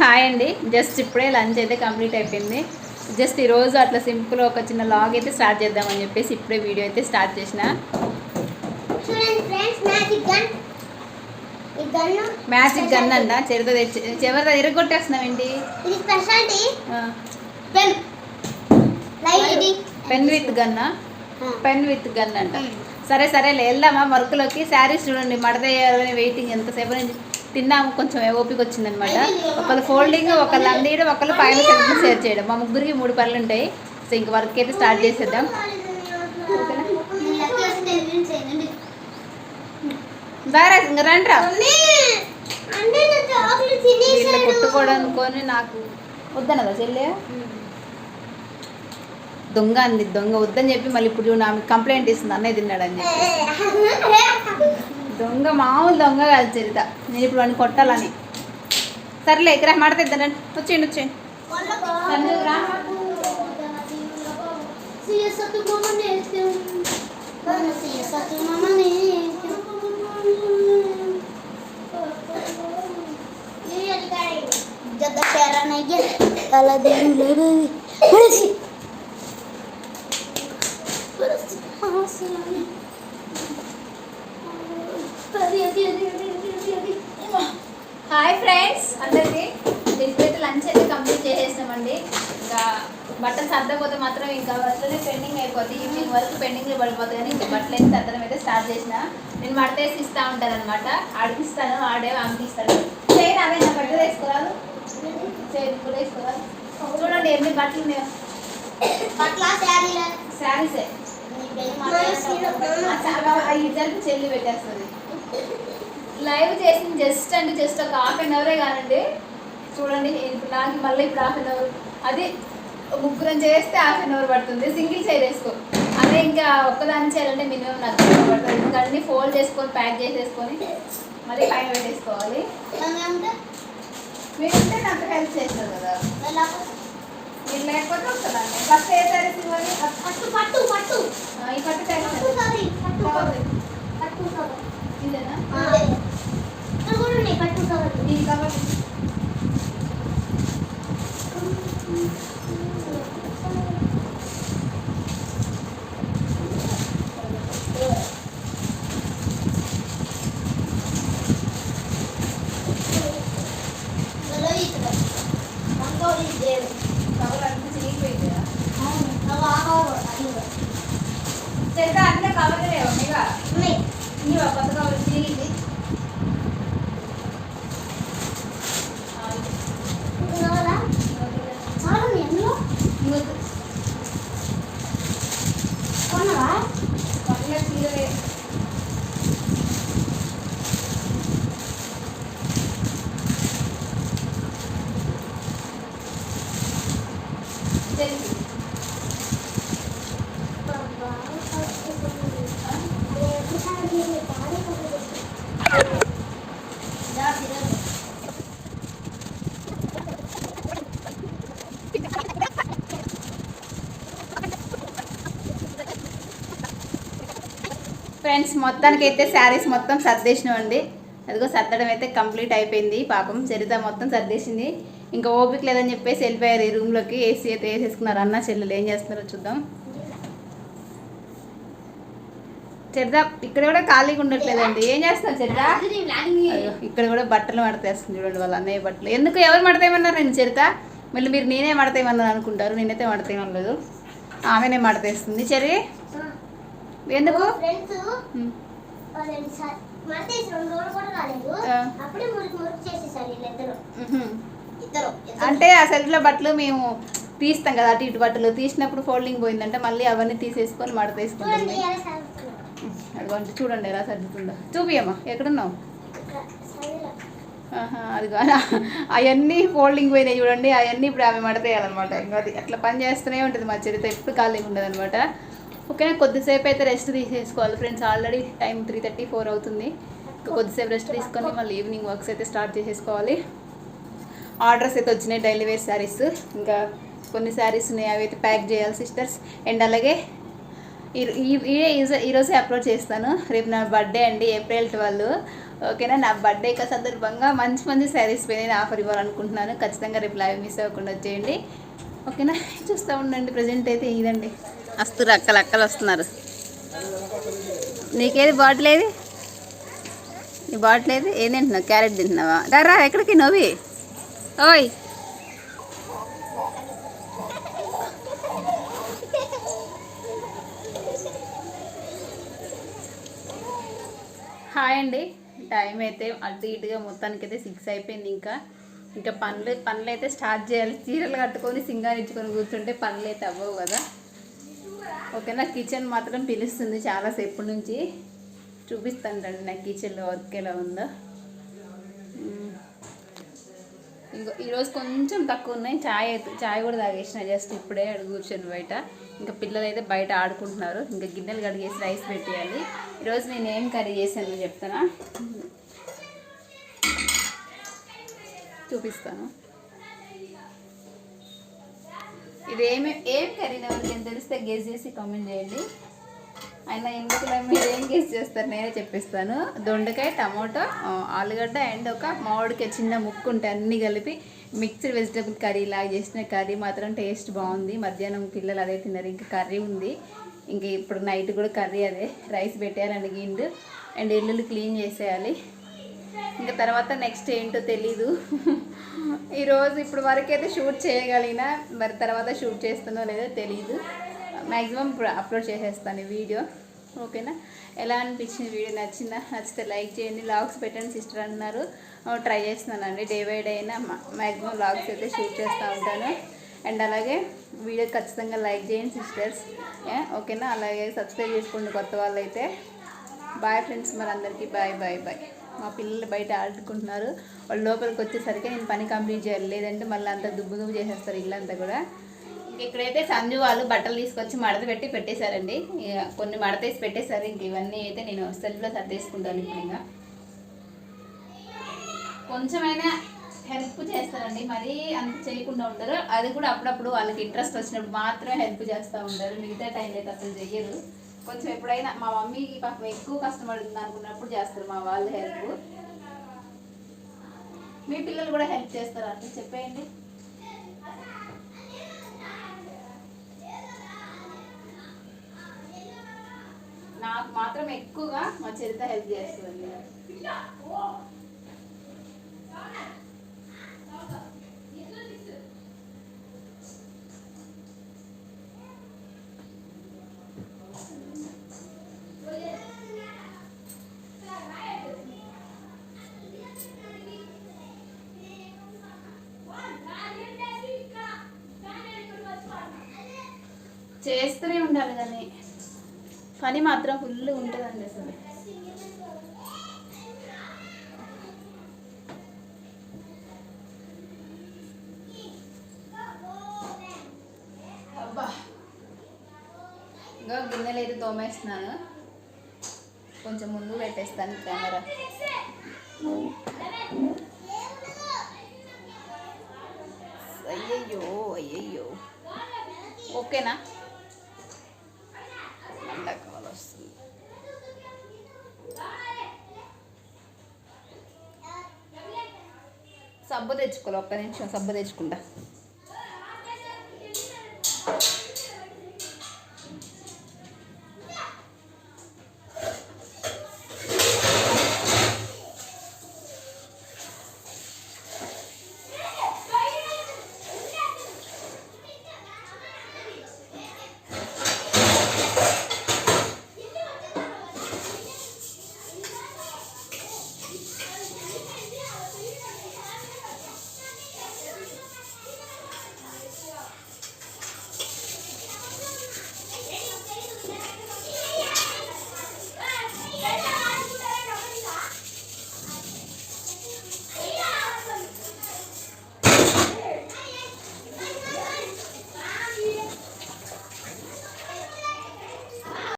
Hi అండి. Just ఇప్పుడే lunch అయితే కంప్లీట్ అయిపోయింది. జస్ట్ ఈరోజు అట్లా సింపుల్ ఒక చిన్న లాగ్ అయితే స్టార్ట్ చేద్దామని చెప్పేసి ఇప్పుడే వీడియో అయితే స్టార్ట్ చేసిన. Magic gun. అంట. చెరుతో తెచ్చి చివరితో ఇరగొట్టేస్తున్నాం ఏంటి? పెన్. విత్ గన్నా పెన్ విత్ గన్ అంట. సరే సరేలే వెళ్దామా? వర్క్లోకి శారీస్ చూడండి మడతయ్యారని వెయిటింగ్ ఎంతసేపు నుంచి తిన్నాము కొంచెం ఓపిక వచ్చిందనమాట. ఒకళ్ళు ఫోల్డింగ్ ఒకళ్ళు అందియడం ఒకళ్ళు పైన సెల్ఫ్ షేర్ చేయడం. మా ముగ్గురికి మూడు పనులు ఉంటాయి. సో ఇంక వర్క్ అయితే స్టార్ట్ చేసేద్దాం. ఓకేనా ఇంక రండి రా కొట్టుకోవడం అనుకొని నాకు వద్దనదా చెల్లె? దొంగ అంది దొంగ వద్దని చెప్పి మళ్ళీ ఇప్పుడు చూడు ఆమె కంప్లైంట్ ఇస్తుంది అన్నయ్య తిన్నాడని చెప్పి. దొంగ మామూలు దొంగ కాదు చరిత. నేను ఇప్పుడు వాడిని కొట్టాలని. సర్లే ఇక్కడ మాడతాను వచ్చేయండి వచ్చేయండి. సంజు, రా. అందరికీ ఇప్పుడైతే లంచ్ అయితే కంప్లీట్ చేసేసామండి ఇంకా బట్టలు సర్దకపోతే మాత్రం ఇంకా బట్టలనే పెండింగ్ అయిపోతుంది ఈవినింగ్ వరకు పెండింగ్లో పడిపోతుంది కానీ ఇంకా బట్టలు అయితే సర్దడం అయితే స్టార్ట్ చేసిన. నేను మడతేసి ఇస్తూ ఉంటాను అనమాట ఆడిపిస్తాను ఆడే అంపిస్తాడు చేయను అదే నా బట్టలు వేసుకోరాదు చేయను కూడా వేసుకోరాదు చూడండి ఎన్ని బట్టలు శారీల? శారీసే. జరిపి చెల్లి పెట్టేస్తుంది. లైవ్ చేసింది జస్ట్ అంటే జస్ట్ ఒక హాఫ్ అన్ అవరే కానండి చూడండి నాకు మళ్ళీ ఇప్పుడు హాఫ్ అన్ అవర్ అది ముగ్గురం చేస్తే హాఫ్ అన్ అవర్ పడుతుంది. సింగిల్ చైర్ వేసుకో. అదే ఇంకా ఒక్కదాన్ని చేయాలంటే మినిమం నాకు పడుతుంది. ఎందుకంటే ఫోల్డ్ చేసుకొని ప్యాక్ చేసేసుకొని మళ్ళీ పైన పెట్టేసుకోవాలి. మీరు ఉంటే నాకు హెల్ప్ చేస్తారు కదా. మీరు లేకపోతే వస్తుందండి ఫస్ట్ ఏ సారీస్ ఇవ్వాలి పట్టు పట్టు పట్టు. ఈ పట్టు సారీ పట్టు కవర్ పట్టు కవర్ ఇదేనా ఇక్కడ కూడా ఉన్నాయి పట్టు కవర్ ఈ కవర్ కవర్ అంతా చిరిగిపోయింది కదా చేద్దా అన్నీ కవర్ లేవు ఇక ఇవి కొత్త కవర్ చిరిగింది ఆ, ఇంకొక పక్కన చీరలే తెలిసి ఫ్రెండ్స్ మొత్తానికి అయితే శారీస్ మొత్తం సర్దేసినామండి. అదిగో సర్దడం అయితే కంప్లీట్ అయిపోయింది. పాపం చరిత మొత్తం సర్దేసింది. ఇంకా ఓపిక లేదని చెప్పేసి వెళ్ళిపోయారు ఈ రూమ్లోకి ఏసీ అయితే వేసేసుకున్నారు. అన్న చెల్లెలు ఏం చేస్తున్నారో చూద్దాం. చరిత ఇక్కడ కూడా ఖాళీగా ఉండట్లేదండి. ఏం చరిత అయ్యో, ఇక్కడ కూడా బట్టలు మడతేస్తుంది చూడండి వాళ్ళ అన్నయ్య బట్టలు. ఎందుకు ఎవరు మడతేయమన్నారు నేను చరిత మళ్ళీ మీరు నేనే మడతేయమన్నారు అనుకుంటారు. నేనైతే మడతేయమనలేదు. ఆమెనే మడతేస్తుంది. చరి ఎందుకు. అప్పుడే మురికి మురికి చేసేసారు వీళ్ళిద్దరు. అంటే ఆ సెల్ఫ్లో బట్టలు మేము తీస్తాం కదా అటు ఇటు బట్టలు. తీసినప్పుడు ఫోల్డింగ్ పోయిందంటే మళ్ళీ అవన్నీ తీసేసుకొని మడత సాగుతున్నారు. అదిగోండి చూడండి ఎలా సర్దుతుందో. చూపియమ్మా ఎక్కడున్నావు? అదిగో అవన్నీ ఫోల్డింగ్ పోయినాయి చూడండి అవన్నీ ఇప్పుడు ఆమె మడతేయాలన్నమాట ఇంకా అది అట్లా పని చేస్తూనే ఉంటుంది మా చరిత్ర ఎప్పుడు ఖాళీగా ఉండదు అనమాట ఓకేనా కొద్దిసేపు అయితే రెస్ట్ తీసేసుకోవాలి friends already time three thirty four అవుతుంది. కొద్దిసేపు రెస్ట్ తీసుకొని మళ్ళీ ఈవినింగ్ వర్క్స్ అయితే స్టార్ట్ చేసేసుకోవాలి. ఆర్డర్స్ అయితే వచ్చినాయి డైలీ వేర్ శారీస్ ఇంకా కొన్ని శారీస్ ఉన్నాయి అవి అయితే ప్యాక్ చేయాలి సిస్టర్స్ అండ్ అలాగే ఈ ఈ- ఈరోజే అప్లోడ్ చేస్తాను. రేపు నా బర్త్డే అండి ఏప్రిల్ ట్వెల్వ్ ఓకేనా? నా బర్త్డే సందర్భంగా మంచి మంచి శారీస్ పైన నేను ఆఫర్ ఇవ్వాలనుకుంటున్నాను. ఖచ్చితంగా రేపు లైవ్ మిస్ అవ్వకుండా వచ్చేయండి. ఓకేనా? చూస్తూ ఉండండి ప్రజెంట్ అయితే ఇదండి. వస్తున్నారు అక్కలు అక్కలు వస్తున్నారు. నీకేది బాటిల్ ఏది? నీ బాటిల్ ఏది? ఏం తింటున్నావు? క్యారెట్ తింటున్నావా? రా ఎక్కడికి? నవ్వి. ఓయ్. హాయ్ అండి. టైం అయితే అటు ఇటుగా మొత్తానికి అయితే సిక్స్ అయిపోయింది ఇంకా. ఇంకా పనులు పనులు అయితే స్టార్ట్ చేయాలి. చీరలు కట్టుకొని సింగారించుకొని కూర్చుంటే పనులు అయితే అవ్వవు కదా. ఓకేనా? కిచెన్ మాత్రం పిలుస్తుంది చాలాసేపు నుంచి. చూపిస్తాను రండి నా కిచెన్లో వర్క్ ఎలా ఉందో మ్మ్. ఇంకో ఈరోజు కొంచెం తక్కువ ఉన్నాయి. చాయ్ అయితే చాయ్ కూడా తాగేసిన జస్ట్ ఇప్పుడే కూర్చొని బయట. ఇంకా పిల్లలు అయితే బయట ఆడుకుంటున్నారు. ఇంకా గిన్నెలు కడిగేసి రైస్ పెట్టేయాలి. ఈరోజు నేను ఏం కర్రీ చేశాను చెప్తానా? చూపిస్తాను. ఇది ఏమేమి ఏం కర్రీ ఎవరికైనా తెలిస్తే గెస్ చేసి కామెంట్ చేయండి. అయినా ఎందుకు మీరు ఏం గెస్ చేస్తారు? నేనే చెప్పిస్తాను. దొండకాయ టమాటో ఆలుగడ్డ అండ్ ఒక మామిడికాయ చిన్న ముక్కు ఉంటాయి అన్నీ కలిపి మిక్స్డ్ వెజిటబుల్ కర్రీ లాగా చేసిన కర్రీ మాత్రం టేస్ట్ బాగుంది. మధ్యాహ్నం పిల్లలు అదే తిన్నారు. ఇంకా కర్రీ ఉంది. ఇంక ఇప్పుడు నైట్ కూడా కర్రీ అదే. రైస్ పెట్టేయాలండి గిండు. అండ్ ఇల్లులు క్లీన్ చేసేయాలి. ఇంకా తర్వాత నెక్స్ట్ ఏంటో తెలీదు. ఈరోజు ఇప్పుడు వరకు అయితే షూట్ చేయగలిగిన మరి తర్వాత షూట్ చేస్తుందో లేదో తెలీదు. మ్యాక్సిమం ఇప్పుడు అప్లోడ్ చేసేస్తాను వీడియో. ఓకేనా? ఎలా అనిపించింది వీడియో? నచ్చిందా? నచ్చితే లైక్ చేయండి. లాగ్స్ పెట్టండి సిస్టర్ అన్నారు. ట్రై చేస్తున్నానండి. డే బై డే అయినా మ్యాక్సిమం లాగ్స్ అయితే షూట్ చేస్తూ ఉంటాను. అండ్ అలాగే వీడియో ఖచ్చితంగా లైక్ చేయండి సిస్టర్స్. ఓకేనా? అలాగే సబ్స్క్రైబ్ చేసుకోండి కొత్త వాళ్ళు అయితే బాయ్ ఫ్రెండ్స్ మరి అందరికీ బాయ్ బాయ్ బాయ్ మా పిల్లలు బయట ఆడుకుంటున్నారు. వాళ్ళు లోపలికి వచ్చేసరికి నేను పని కంప్లీట్ చేయాలి లేదంటే మళ్ళీ అంతా దుబ్బు దుబ్బు చేసేస్తారు ఇల్లంతా కూడా. ఇక్కడైతే సంజు వాళ్ళు బట్టలు తీసుకొచ్చి మడత పెట్టి పెట్టేశారండి. కొన్ని మడతేసి పెట్టేశారు. ఇంక ఇవన్నీ అయితే నేను సెల్ఫ్లో సర్దేసుకుంటాను ఇప్పుడు ఇంకా. కొంచెమైనా హెల్ప్ చేస్తారండి. మరీ అంత చేయకుండా ఉండరు. అది కూడా అప్పుడప్పుడు వాళ్ళకి ఇంట్రెస్ట్ వచ్చినప్పుడు మాత్రమే హెల్ప్ చేస్తూ ఉంటారు. మిగతా టైం అయితే అసలు చెయ్యరు. కొంచెం ఎప్పుడైనా మా మమ్మీకి పాపం ఎక్కువ కష్టపడుతుంది అనుకున్నప్పుడు చేస్తారు మా వాళ్ళు హెల్ప్ మీ పిల్లలు కూడా హెల్ప్ చేస్తారా? అంటే చెప్పేయండి. నాకు మాత్రం ఎక్కువగా మా చరిత హెల్ప్ చేస్తుంది. చేస్తూనే ఉండాలి కానీ పని మాత్రం ఫుల్ ఉంటుందండి అసలు. అబ్బా. ఇంకా గిన్నెలు అయితే తోమేస్తున్నాను. కొంచెం ముందు పెట్టేస్తాను కెమెరా. అయ్యయ్యో అయ్యయ్యో. ఓకేనా? సబ్బు తెచ్చుకోవాలి ఒక్క నిమిషం సబ్బు తెచ్చుకుంటా.